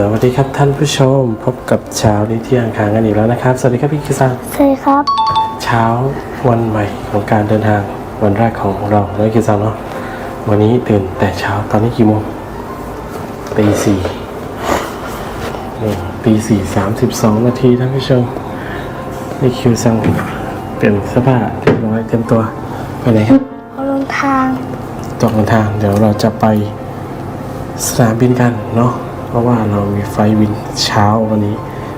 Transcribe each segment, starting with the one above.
สวัสดีครับท่านผู้ชมพบกับเช้านี้ที่อังคารกันอีกแล้วนะครับ สวัสดีครับพี่คิซังสวัสดีครับ เช้าวันใหม่ของการเดินทางวันแรกของเราน้องคิซังเนาะวันนี้ตื่นแต่เช้าตอนนี้กี่โมงตีสี่นี่ตีสี่สามสิบสองนาทีท่านผู้ชมนี่คิวซังเปลี่ยนเสื้อผ้าเรียบร้อยเต็มตัวไปไหนครับเอาลงทางตกเดินทางเดี๋ยวเราจะไปสนามบินกันเนาะ เพราะว่าเรามีไฟล์บินเช้าวันนี้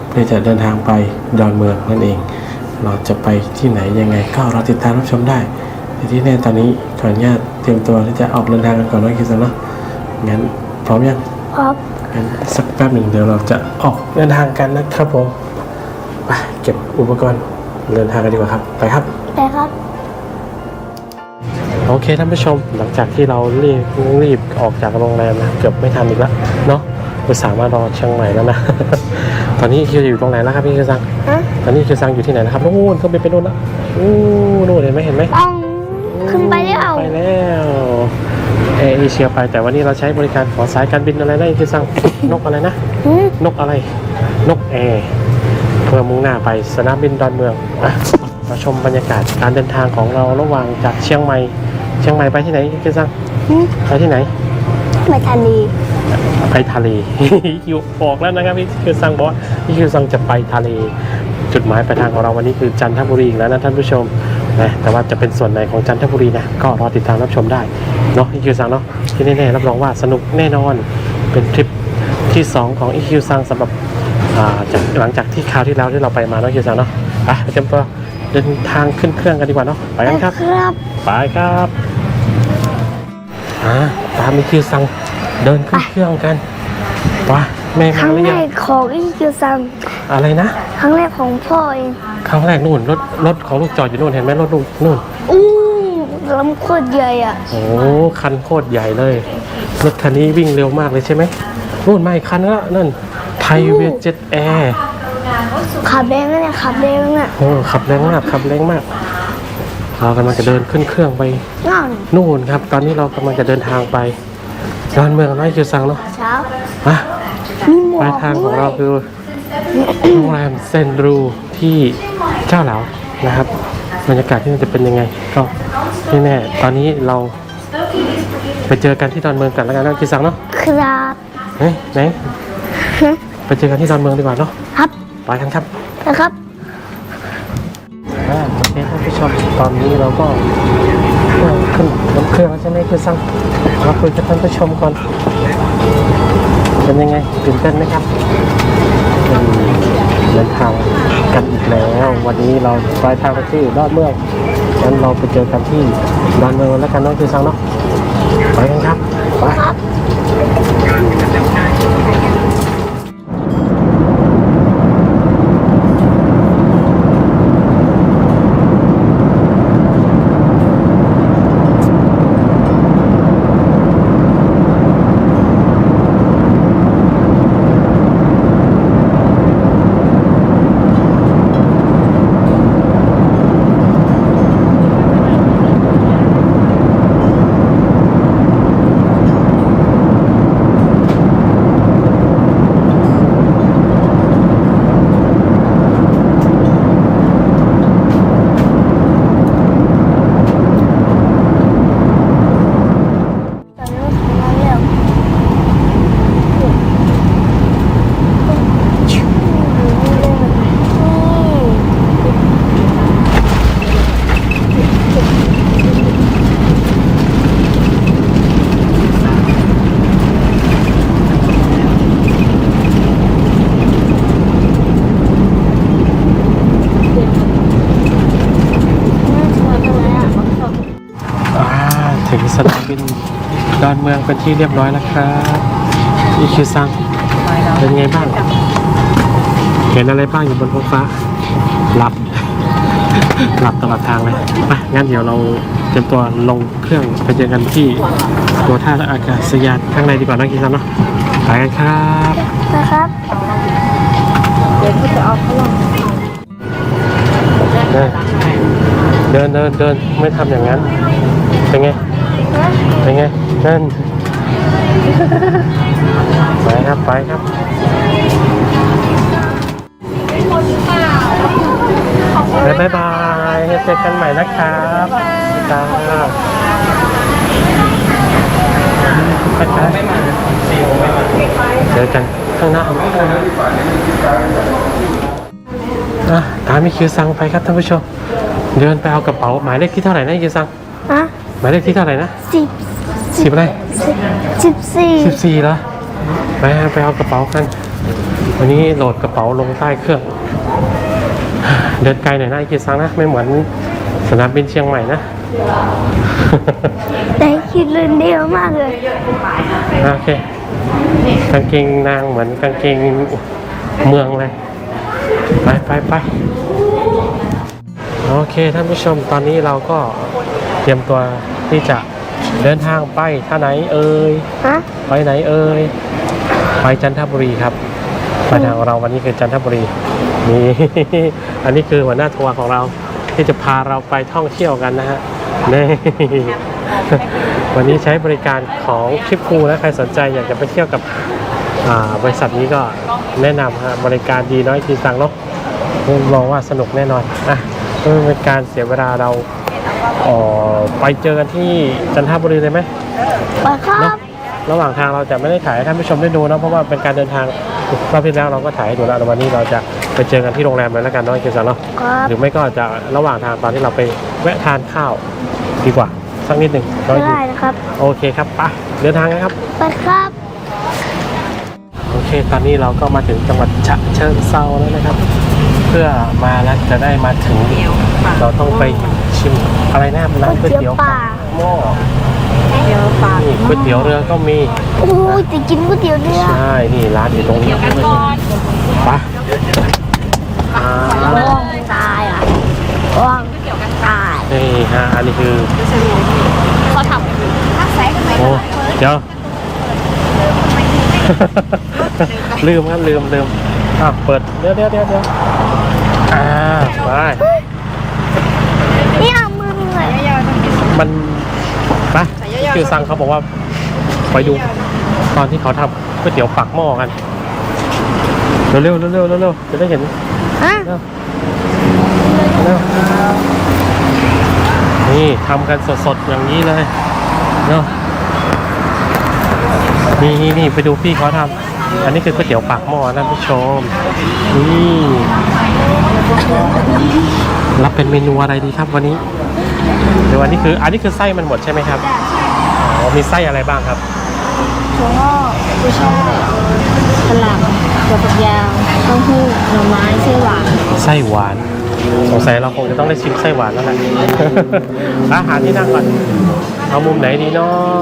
เพื่อจะเดินทางไปดอนเมืองนั่นเอง เราจะไปที่ไหนยังไงก็เราติดตามรับชมได้แต่ที่แน่ตอนนี้ขออนุญาตเตรียมตัวที่จะออกเดินทางกันก่อนนะคิดซะเนาะงั้นพร้อมยังพร้อมงั้นสักแป๊บหนึ่งเดี๋ยวเราจะออกเดินทางกันนะครับผมไปเก็บอุปกรณ์เดินทางกันดีกว่าครับไปครับได้ครับโอเคท่านผู้ชมหลังจากที่เรารีบรีบออกจากโรงแรมนะเกือบไม่ทันอีกแล้วเนาะ อุตส่าห์มารอเชียงใหม่แล้วนะ ตอนนี้คิวอยู่ตรงไหนแล้วครับพี่คิวซังฮะตอนนี้คิวซังอยู่ที่ไหนนะครับนู่นเครื่องบินไปนู่นแล้วอู้นู่นเห็นไหมเห็นไหมต้องขึ้นไปแล้วไปแล้วเอเอเชียไปแต่วันนี้เราใช้บริการของสายการบินอะไรนะคิวซังนกอะไรนะหืมนกอะไร นกแอร์เพื่อมุ่งหน้าไปสนามบินดอนเมืองอะมาชมบรรยากาศการเดินทางของเราระหว่างจากเชียงใหม่ เชียงใหม่ไปที่ไหนคิวซังหืมไปที่ไหนไม่ทันดี ไปทะเลคิวบอกแล้วนะครับพี่คิวซังบอกว่าพี่คิวซังจะไปทะเล จุดหมายปลายทางของเราวันนี้คือจันทบุรีอีกแล้วนะท่านผู้ชมนะแต่ว่าจะเป็นส่วนไหนของจันทบุรีนะก็รอติดตามรับชมได้เนาะพี่คิวซังเนาะที่แน่ๆรับรองว่าสนุกแน่นอนเป็นทริปที่ 2 ของอีคิวซังสำหรับอ่าจากหลังจากที่คราวที่แล้วที่เราไปมาเนาะคิวซังเนาะไปเตรียมตัวเดินทางขึ้นเครื่องกันดีกว่าเนาะไปกันครับครับไปครับอ่าตามอีคิวซัง เดินขึ้นเครื่องกันไปแม่คมารั้งหรือแรยังกของอีคิวซังอะไรนะ ครั้งแรกของพ่อเองครั้งแรกนู่นรถรถของลูกจอดอยู่นู่นเห็นไหมรถลูกนู่น อู้ลำโคตรใหญ่อะโอ้คันโคตรใหญ่เลย รถคันนี้วิ่งเร็วมากเลยใช่ไหมนู่นไม่คันละนั่นไทยเวทเจ็ตแอร์ขับแรงนะเนี่ยขับแรงน่ะโอ้ขับแรงมากขับแรงมาก เรากำลังจะเดินขึ้นเครื่องไปนั่นนู่นครับ ตอนนี้เรากำลังจะเดินทางไป ดอนเมืองน้อยคิวซังเนาะเช้าอะมีหมวปลายกทางของด้เราวยคือโรงแรมเซนรูที่เจ้าเหลานะครับ บรรยากาศที่นั่นจะเป็นยังไง ก็ที่แน่ ตอนนี้เราไปเจอกันที่ดอนเมืองกันแล้วกันนะคิดสังเนาะครับเฮ้ยไหนไปเจอกันที่ดอนเมืองดีกว่าเนาะครับไปกันครับนะครับอ่าโอเคท่านผู้ชมตอนนี้เราก็ขึ้นบนเครื่องแล้วใช่ไหมคือสั่ง มาคุยกับท่านผู้ชมก่อน เป็นยังไงตื่นเต้นไหมครับเดินทางกันอีกแล้ว วันนี้เราปลายทางไปที่ดอนเมืองงั้นเราไปเจอกันที่ดอนเมืองแล้วกันน้องคือซังเนาะไปกันครับไป สนามบินดอนเมืองเป็นที่เรียบร้อยแล้วครับนี่คือซังเป็นไงบ้าง เห็นอะไรบ้างอยู่บนท้องฟ้าหลับ หลับตลอดทางเลยไปงั้นเดี๋ยวเราเตรียมตัวลงเครื่องไปเจอกันที่ตัวท่าอากาศยานข้างในดีกว่านะคิซังเนาะไปกันครับนะครับเดินเดินเดินไม่ทำอย่างนั้นเป็นไง เป็นไงเอินไปครับไปครับบ๊ายบายเจอกันใหม่นะครับจ้าเจอกันข้างหน้าของผมตามมิคิวสังไปครับท่านผู้ชม เดินไปเอากระเป๋าหมายเลขที่เท่าไหร่นะคิวสังอะ หมายเลขที่เท่าไหร่นะสิบสิบอะไรสิบสิบสี่สิบสี่แล้วไปฮะไปเอากระเป๋ากัน วันนี้โหลดกระเป๋าลงใต้เครื่อง เดินไกลหน่อยนะไอ้กีซังนะไม่เหมือนสนามบินเชียงใหม่นะแต่คิดเล่นเดียวมากเลยโอเคกางเกงนางเหมือนกางเกงเมืองเลย ไปไปไปโอเคท่านผู้ชมตอนนี้เราก็เต รียมตัวที่จะเดินทางไปท่าไหนเอ่ยฮะไปไหนเอ่ยไปจันทบุรีครับไปทางเราวันนี้คือจันทบุรีนี่อันนี้คือหัวหน้าทัวร์ของเราที่จะพาเราไปท่องเที่ยวกันนะฮะนี่วันนี้ใช้บริการของทริปคูนะใครสนใจอยากจะไปเที่ยวกับอ่าบริษัทนี้ก็แนะนำฮะบริการดีน้อยทีสั่งเนาะมองว่าสนุกแน่นอนอะเพื่อเป็นการเสียเวลาเราเอ่อไปเจอกันที่จันทบุรีเลยไหมไปครัเนาะบระหว่างทางเราจะไม่ได้ถ่ายให้ท่านผู้ชมได้ดูนะเพราะว่าเป็นการเดินทางรอบที่แล้วเราก็ถ่ายให้ดูแล้วแต่วันนี้เราจะไปเจอกันที่โรงแรมเลยแล้วกันเนาะเกียรติเนาะ ครับหรือไม่ก็จะระหว่างทางตอนที่เราไปแวะทานข้าวดีกว่า สักนิดหนึ่งเราอยู่ได้นะครับ โอเคครับไปเดินทางกันครับ ไปครับ โอเค ตอนนี้เราก็มาถึงจังหวัดฉะเชิงเซาแล้วนะครับ เพื่อมาแล้วจะได้มาถึง เราต้องไปชิม อะไรนะร้านก๋วยเตี๋ยวปากหม้อเดี๋ยวปากนี่ก๋วยเตี๋ยวเรือก็มีโอ้ยจะกินก๋วยเตี๋ยวเรือใช่นี่ร้านอยู่ตรงนี้กันก่อนปะอ่าว่องตายอะว่องตายนี่ฮะอันนี้คือเขาทำถ้าใส่ทำไมโอ้เดี๋ยวลืมครับลืมลืมอะเปิดเดี๋ยวเดี๋ยวเดี๋ยวเดี๋ยวอ่าไป นี่เอามือเลย มันไปคิวซังเขาบอกว่าไปดูตอนที่เขาทำก๋วยเตี๋ยวปากหม้อกันเร็วเร็วเร็วเร็วเร็วจะได้เห็นฮะเร็วเร็วนี่ทำกันสดๆอย่างนี้เลยเนาะนี่นี่นี่ไปดูพี่เขาทำอันนี้คือก๋วยเตี๋ยวปากหม้อนะท่านผู้ชมนี่รับเป็นเมนูอะไรดีครับวันนี้ เดี๋ยวอันนี้คืออันนี้คือไส้มันหมดใช่ไหมครับอ๋อมีไส้อะไรบ้างครับถั่วงอกกุ้ยช่ายกระหล่ำถั่วฝักยาวเต้าหู้หน่อไม้ไส้หวานไส้หวานสงสัยเราคงจะต้องได้ชิมไส้หวานแล้วแหละอาหารที่นั่งก่อนเอามุมไหนดีเนาะ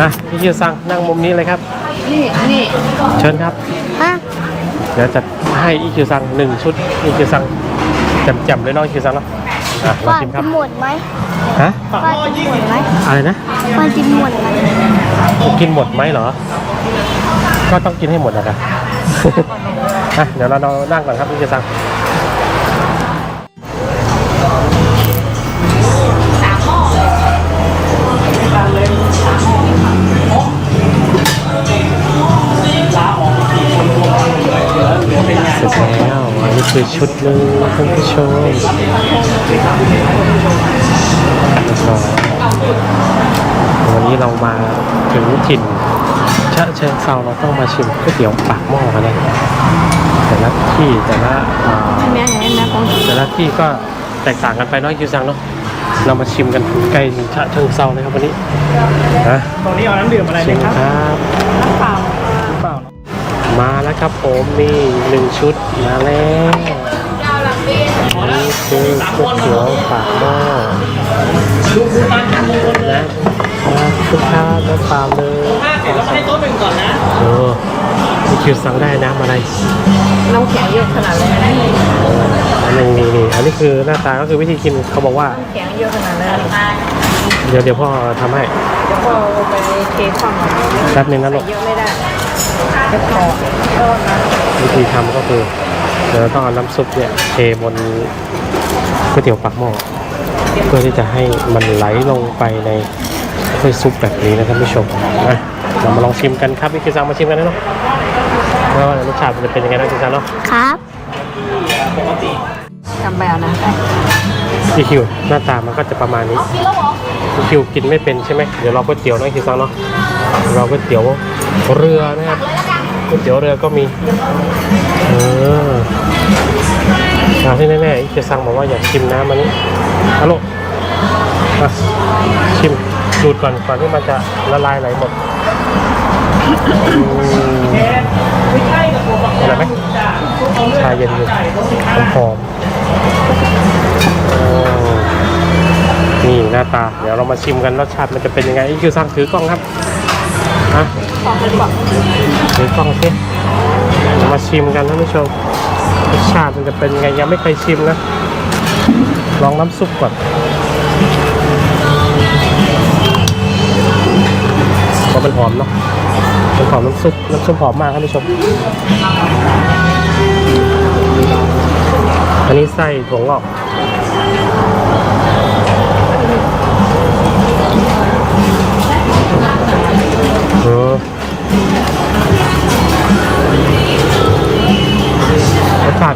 อะพี่คิวซังนั่งมุมนี้เลยครับ นี่นี่เชิญครับฮะเดี๋ยวจะให้อีคิวซังหนึ่งชุดอีคิวซังแจ่มๆเลยเน้องอีคิวซังเนาะ อะลองว่าชิมครัจะบหมดไหมฮะว่าจะหมดไหมอะไรนะว่าจะหมดไหมกินหมดไหมเหรอ ก็ต้องกินให้หมดนะครับ อะเดี๋ยวเราเรานั่งก่อนครับพี่คิวซัง อันนี้คือชุดหนึ่งท่านผู้ชมแล้วก็วันนี้เรามาถึงถิ่นชะเชิงเซาเราต้องมาชิมก๋วยเตี๋ยวปากหม้อกันนะแต่ละที่แต่ละอ่าแม่ไหนนะของแต่ละที่ก็แตกต่างกันไปเน้อยคิวซังเนาะเรามาชิมกันใกล้ถึงฉะเชิงเซาเลยครับวันนี้นะตรงนี้เอาน้ำดื่มอะไรชิไหมมครับครับเปล่าเปล่า มาแล้วครับผมมีหนึ่งชุดมาแล้วนี่คือก๋วยเตี๋ยวปากหม้อนะมาคุณค้าน้ำปลาเลยเดี๋ยวเราให้โต๊ะหนึ่งก่อนนะโอ้มีคิวสั่งได้น้ำอะไรน้ำแข็งเยอะขนาดเลยนะอันนี้นี่นี่อันนี้คือหน้าตาก็คือวิธีกินเขาบอกว่าแข็งเยอะขนาดนั้นเดี๋ยวเดี๋ยวพ่อทำให้เดี๋ยวพ่อไปเทความหวานแป๊บนึงนะลูกเยอะไม่ได้ วิธีทำก็คือเดี๋ยวเราต้องเอาน้ำซุปเนี่ยเทบนก๋วยเตี๋ยวปากหม้อเพื่อที่จะให้มันไหลลงไปในถ้วยซุปแบบนี้นะท่านผู้ชมนะเรามาลองชิมกันครับพี่คิวซังมาชิมกันนะเนาะว่ารสชาติมันจะเป็นยังไงนะคิวซังเนาะครับปกติจำแบบนะอีคิวหน้าตามันก็จะประมาณนี้อีคิวกินไม่เป็นใช่ไหมเดี๋ยวเราก๋วยเตี๋ยวน้องคิวซังเนาะ เราก๋วยเตี๋ยวเรือนะครับก๋วยเตี๋ยวเรือก็มีเอออาที่แน่ๆอีคิวซังบอกว่าอยากชิมน้ำมันนี้ฮัลโหลชิมดูดก่อนก่อนที่มันจะละลายไหลหมดอะไรไหมชาเย็นอยู่หอมๆเออนี่หน้าตา เดี๋ยวเรามาชิมกันรสชาติมันจะเป็นยังไงอีกคิวซังถือกล้องครับะของมันบอกถือกล้องสิมาชิมกันท่านผู้ชมรสชาติมันจะเป็นไงยังไม่เคยชิมนะ ลองน้ำซุปก่อนพราะมันหอมเนาะมันหอมน้ำซุปน้ำซุปหอมมากท่านผู้ชม อันนี้ไส้ถั่วงอก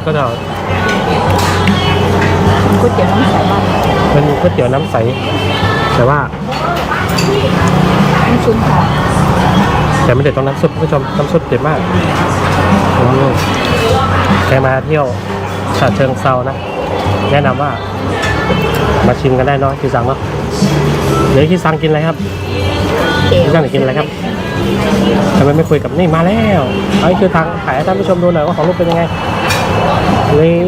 ก็จะก๋วยเตี๋ยวน้ำใสบ้านเป็นก๋วยเตี๋ยวน้ำใส แต่ว่าน้ำซุปค่ะแต่ไม่เด็ดตรงน้ำซุปคุณผู้ชมน้ำซุปเด็ดมากใครมาเที่ยวฉะเชิงเซานะ แนะนำว่า มาชิมกันได้เนาะคิวซังเนาะเดี๋ยวคิวซังกินอะไรครับคิวซังกกินอะไรครับทำไมไม่คุยกับนี่มาแล้วเอาให้คิวซังขายให้ท่านผู้ชมดูหน่อยว่าของลูกเป็นยังไง นี่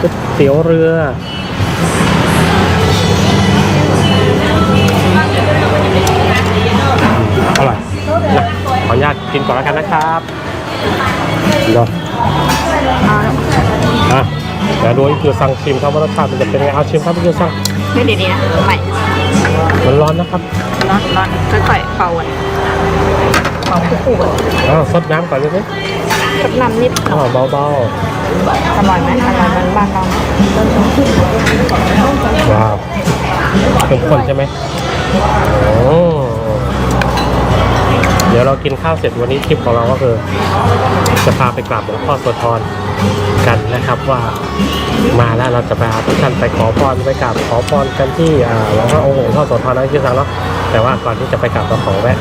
ก๋วยเตี๋ยวเรือ อร่อยนะขออนุญาตกินก่อนแล้วกันนะครับเนาะอะเดี๋ยวดูอีกคือสั่งชิมครับว่ารสชาติมันจะเป็นไงเอาชิมครับพี่คือสั่งไม่ดีๆนะใหม่มันร้อนนะครับร้อนร้อนค่อยๆเป่าอะเป่าคู่ๆอะอ้าวซดน้ำก่อนเลยสิ กับน้ำนิดอ้าวเบาอร่อยไหมอร่อยมันบ้านเราๆว้าวเข้มข้นใช่ไหมโอ้เดี๋ยวเรากินข้าวเสร็จวันนี้คลิปของเราก็คือ จะพาไปกราบหลวงพ่อโสธรกันนะครับว่ามาแล้วเราจะไปหาทุกท่านไปขอพรไปกราบขอพรกันที่อ่าหลวงพ่อองค์หลวงพ่อโสธรนะที่สังเนาะแต่ว่าก่อนที่จะไปกราบเราขอแวะ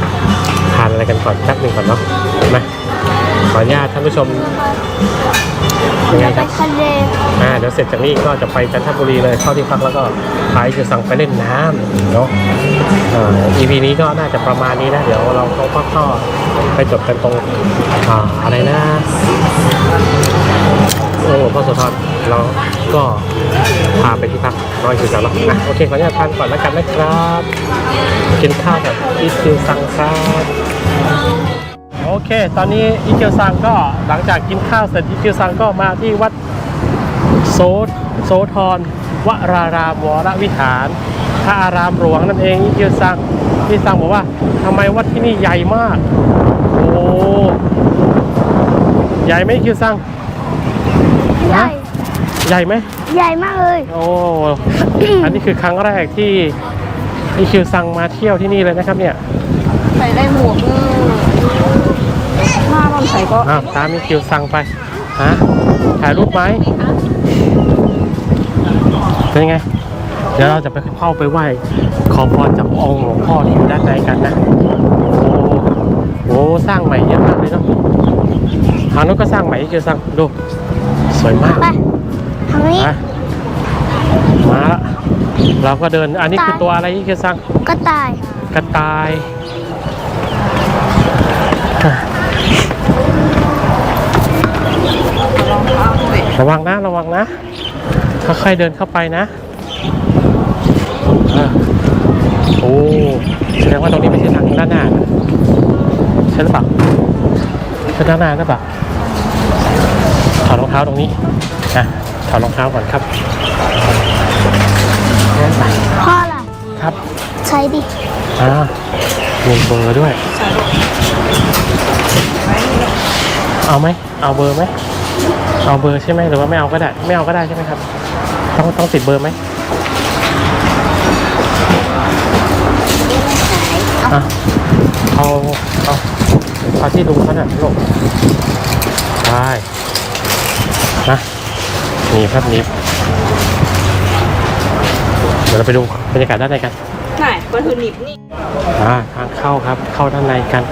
ทานอะไรกันก่อนแป๊บหนึ่งก่อนเนาะนะข ออนุญาตท่านผู้ชมยังไงครับทะเลอ่าเดี๋ยวเสร็จจากนี้ก็จะไปจันทบุรีเลยเข้าที่พักแล้วก็ไปจะสั่งไปเล่นน้ำเนาะอ่า EP นี้ก็น่าจะประมาณนี้นะ เดี๋ยวเราเขาก็เข้าไปจบกันตรงอ่าอะไรนะโอ้พ่อโสธรเราก็พาไปที่พักน้อยคือสามอะโอเคขออนุญาตทานก่อนแล้วกันนะครับ กินข้าวกับอีคิวซังครับ โอเค ตอนนี้อีคิวซังก็หลังจากกินข้าวเสร็จอีคิวซังก็มาที่วัดโซโซทรวรารามวรวิหารพระอารามหลวงนั่นเองอีคิวซังพี่ซังบอกว่าทำไมวัดที่นี่ใหญ่มาก โอ้ใหญ่ไหมอีคิวซังใหญ่ใหญ่ไหมใหญ่มากเลย โอ้อันนี้คือครั้งแรกที่อีคิวซังมาเที่ยวที่นี่เลยนะครับเนี่ยใส่ได้หมวกเออหน้าบ้าน ใส่ก็อ้าวตามอีคิวซังไปฮะถ่ายรูปไหมเป็นไง เดี๋ยวเราจะไปเข้าไปไหว้ขอพรจากองค์หลวงพ่อที่อยู่ด้านในกันนะโอ้โหสร้างใหม่เยอะมากเลยเนาะทางนู้นก็สร้างใหม่อีคิวซังดูสวยมากไปทางนี้มามาละเราก็เดินอันนี้คือตัวอะไรอีคิวซังก็ตาย กระต่าย ระวังนะระวังนะค่อยๆเดินเข้าไปนะอะโอ้แสดงว่าตรงนี้ไม่ใช่ทางด้านหน้าใช่หรือเปล่าใช่ด้านหน้าหรือเปล่าถอดรองเท้าตรงนี้อะถอดรองเท้าก่อนครับพ่อล่ะครับ ใช้ดิอ่ามีเบอร์ด้วย เอาไหมเอาเบอร์ไหม เอาเบอร์ใช่ไหมหรือว่าไม่เอาก็ได้ ไม่เอาก็ได้ใช่ไหมครับ ต้องต้องติดเบอร์ไหมอะเอาเอาเอาที่ลุงเขาน่ะลูกได้นะนี่ครับนี่เดี๋ยวเราไปดูบรรยากาศด้านในกันไหนวัตถุดิบนี่อ่าทางเข้าครับ เข้าด้านในกัน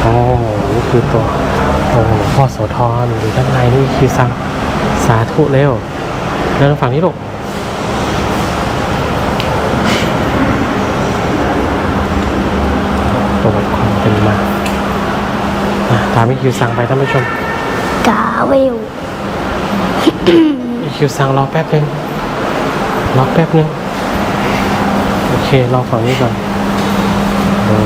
โอ้โหนี่ คือตัวโอ้โหพ่อโสธรอยู่ด้านในนี่คือสังสาธุเร็วเดินฝั่งนี้ลูกประวัติความเป็นมาอะตามอีคิวสั่งไปท่านผู้ชมกาเวลอีคิวสั่งรอแป๊บนึงรอแป๊บนึง โอเค รอฝั่งนี้ก่อนโอ้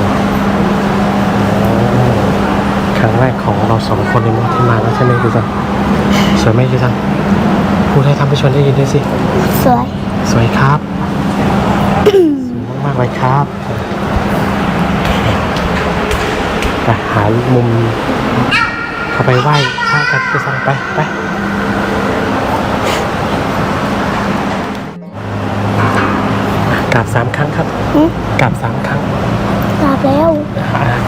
ค รั้งแรกของเราสองคนเลยมั้งที่มาแล้วใช่ไหมคิวสั่งสวยไหมคิวสั่งพูดให้ท่านผู้ชมได้ยินด้วยสิ สวย สวยครับ สวยมากๆเลยครับไปหามุมเข้าไปไหว้พระกันคิวสั่งไปไปกลับสามครั้งครับกลับสามครั้งกลับแล้วอ่า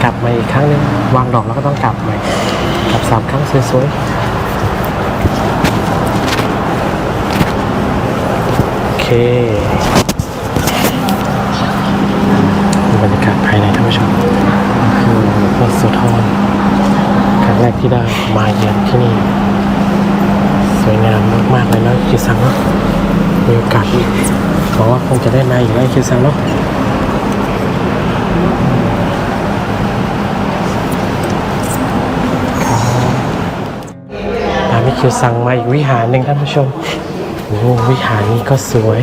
กลับมาอีกครั้งหนึงวางดอกแล้วก็ต้องกลับใหม่กลับสามครั้งสวยๆ โอเคบรรยากาศภายในท่านผู้ชมคือหลวงพ่อโสธรครั้งแรกที่ได้มาเยือนที่นี่ สวยงามมากๆเลยนะคิวซังเนาะมีโอกาสอีกหวังว่าคงจะได้มาอีกแล้วคิวซังเนาะ ตามที่คิวสั่งมาอีกวิหารหนึ่งท่านผู้ชมโอ้โหวิหารนี้ก็สวย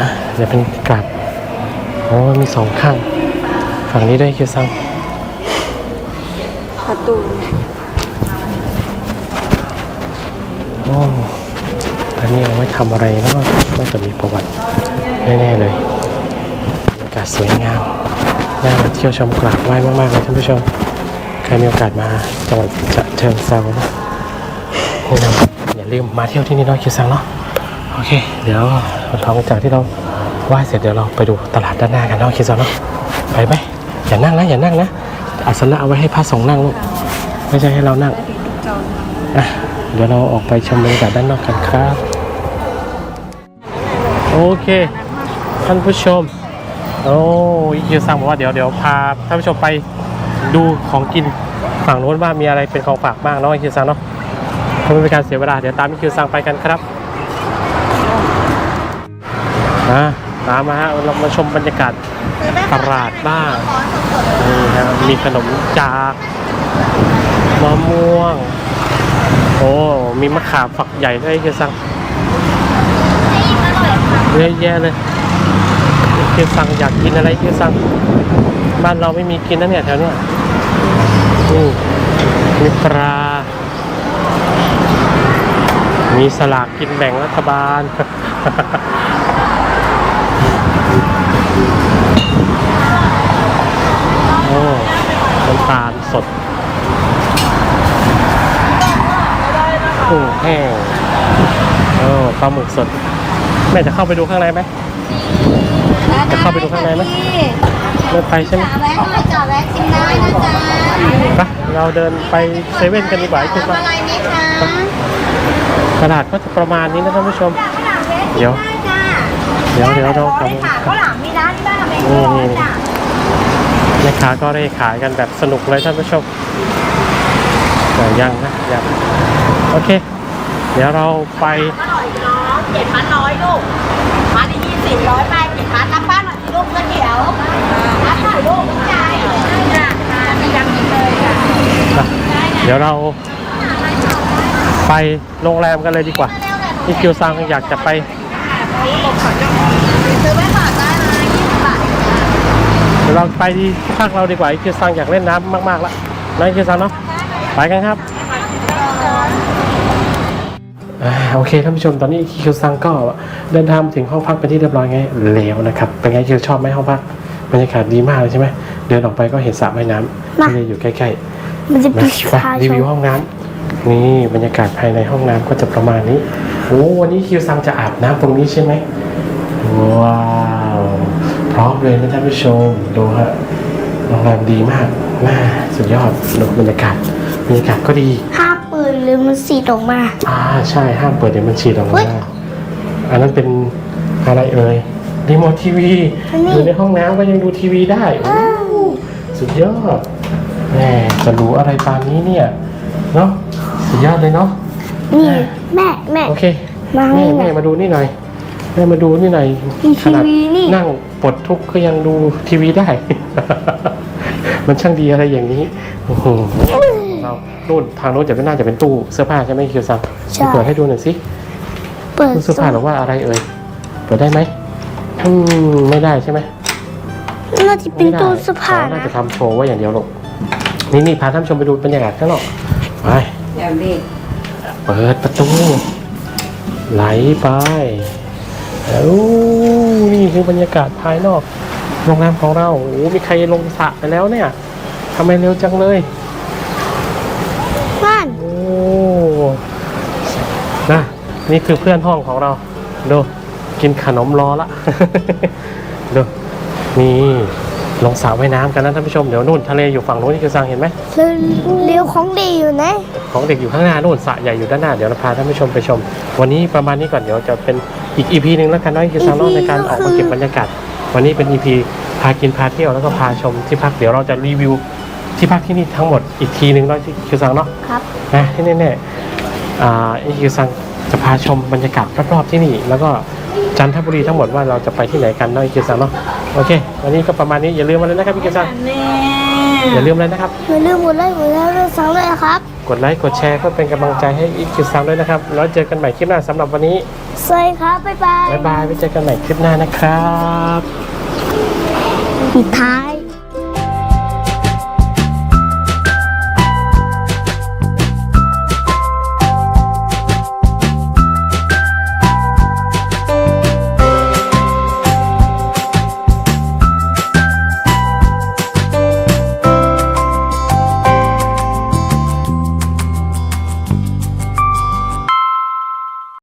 อะเดี๋ยวเป็นกลับโอ้มีสองข้าง ฝั่งนี้ด้วยคิวสั่งประตูโอ้อันนี้เอาไว้ทำอะไรเนาะน่าจะมีประวัติแน่ๆเลยบรรยากาศสวยงามน่ามาเที่ยวชมกราบไหว้มากๆเลยท่านผู้ชมใครมีโอกาสมาจังหวัดฉะเชิงเซานะแนะอย่าลืมมาเที่ยวที่นี่เน้อยคิวซังเนาะโอเค เดี๋ยวหลังจากที่เราไหว้เสร็จเดี๋ยวเราไปดูตลาดด้านหน้ากันเนาะคิวซังเนาะไปไหมอย่านั่งนะอย่านั่งนะอาสนะเอาไว้ให้พระสงฆ์นั่งลูกไม่ใช่ให้เรานั่งอะเดี๋ยวเราออกไปชมบรรยากาศด้านนอกกันครับ โอเค ท่านผู้ชม โอ้ยคิวซังบอกว่าเดี๋ยวเดี๋ยวพาท่านผู้ชมไป ดูของกินฝั่งโน้นว่ามีอะไรเป็นของฝากบ้างเนาะคิวซังเนาะเพื่อไม่เป็นการเสียเวลา เดี๋ยวตามคิวซังไปกันครับอะตามมาฮะเรามาชมบรรยากาศตลาดบ้างนี่ฮะมีขนมจากมะม่วง โอ้มีมะขามฝักใหญ่ด้วยคิวซังเยอะแยะเลยเกียวซังอยากกินอะไรเกียวซัง บ้านเราไม่มีกินนะเนี่ยแถวเนี้ยนี่มีปลา มีสลากกินแบ่งรัฐบาล โอ้น้ำตาลสด กุ้งแห้งโอ้ปลาหมึกสด แม่จะเข้าไปดูข้างในไหม จะเข้าไปดูข้างในไหมไม่ไปใช่ไหมแวะมาจอดแวะชิมได้นะจ๊ะไปเราเดินไปเซเว่นกันดีกว่าคิดว่าอะไรไหมคะตลาดก็จะประมาณนี้นะท่านผู้ชม เดี๋ยว เดี๋ยวเดี๋ยวเรากลับค่ะข้าวหลามมีร้านบ้างเป็นนี่โลนี่จ้ะแม่ค้าก็ได้ขายกันแบบสนุกเลยท่านผู้ชมแต่ยังนะยังโอเค เดี๋ยวเราไปอร่อยน้องเจ็ดพันร้อยลูกพันที่ยี่สิบร้อยไปเจ็ดพันรับ เดี๋ยวเราไปโรงแรมกันเลยดีกว่าที่คิวซังอยากจะไปเดี๋ยวเราไปที่ภาคเราดีกว่าไอคิวซังอยากเล่นน้ำมากๆแล้วนะไอคิวซังเนาะไปกันครับ อ่าโอเคท่านผู้ชมตอนนี้คิวซังก็เดินทางมาถึงห้องพักเป็นที่เรียบร้อยไงแล้วนะครับเป็นไงคิวชอบไหมห้องพักบรรยากาศดีมากเลยใช่ไหมเดินออกไปก็เห็นสระว่ายน้ำที่อยู่ใกล้ๆมันจะนะไปรีวิวห้องน้ำนี่บรรยากาศภายในห้องน้ำก็จะประมาณนี้โอ้วันนี้คิวซังจะอาบน้ำตรงนี้ใช่ไหมว้าวพร้อมเลยนะท่านผู้ชมดูฮะโรงแรมดีมากน่าสุดยอดดูบรรยากาศบรรยากาศก็ดีห้า มปืนหรือมันสีดออกมา อ่าใช่ห้ามเปิดเดี๋ยวมันฉีดออกเฮ้มายอันนั้นเป็นอะไรเอ่ยรีโมททีวีอันนี้ อยู่ในห้องน้ำก็ยังดูทีวีได้โอ้สุดยอดแหมจะรู้อะไรปานนี้เนี่ยเนาะสุดยอดเลยเนาะนี่แม่แม่ โอเคมาแม่ให้หน่แม่อยมาดูนี่หน่อยแม่มาดูนี่หน่อยมีทีวีขนาดนี่ นั่งปลดทุกข์ก็ยังดูทีวีได้ มันช่างดีอะไรอย่างนี้โอ้โห เรานู่นทางโน้นจะเป็นน่าจะเป็นตู้เสื้อผ้าใช่ไหมคิวซังใช่ เปิดให้ดูหน่อยสิเปิดตู้เสื้อผ้าหรือว่าอะไรเอ่ยเปิดได้ไหมอืมไม่ได้ใช่ไหมน่าจะเป็นไม่ได้ตู้เสื้อผ้าอ๋อน่านะจะทำโชว์ไว้อย่างเดียวหรอกนี่นี่พาท่านผู้ชมไปดูบรรยากาศข้างนอกไป อย่างนี้เปิดประตู ไหลไปแล้วนี่คือบรรยากาศภายนอกโรงแรมของเราโอ้โหมีใครลงสระไปแล้วเนี่ยทำไมเร็วจังเลย บ้าน โอ้ นี่คือเพื่อนห้องของเราดูกินขนมรอละดูนี่ลงสระว่ายน้ำกันนะท่านผู้ชมเดี๋ยวนู่นทะเลอยู่ฝั่งโน้นนี่คือสังเห็นไหมเรือเรือของดีอยู่นะ ของเด็กอยู่ข้างหน้านู่นสระใหญ่อยู่ด้านหน้าเดี๋ยวเราพาท่านผู้ชมไปชม วันนี้ประมาณนี้ก่อนเดี๋ยวจะเป็นอีกอีพีหนึ่งแล้วกันน้อยคือสังเนอกในการออกมาเก็บบรรยากาศ วันนี้เป็นอีพีพากินพาเที่ยวแล้วก็พาชมที่พักเดี๋ยวเราจะรีวิวที่พักที่นี่ทั้งหมดอีกทีหนึ่งน้อยที่คือสังเนาะครับนะที่แน่ๆอ่าอีคิวซัง จะพาชมบรรยากาศรอบๆที่นี่ แล้วก็จันทบุรีทั้งหมดว่าเราจะไปที่ไหนกันเนาะอีคิวซังเนาะโอเค วันนี้ก็ประมาณนี้อย่าลืมอะไรนะครับอีคิวซังแน่อย่าลืมอะไรนะครับอย่าลืมกดไลค์กดแชร์ด้วยสังเลยนะครับ กดไลค์กดแชร์ก็เป็นกำลังใจให้อีคิวซังด้วยนะครับแล้วเจอกันใหม่คลิปหน้าสำหรับวันนี้สวัสดีครับบ๊ายบายบ๊ายบายไว้เจอกันใหม่คลิปหน้านะครับปิดท้าย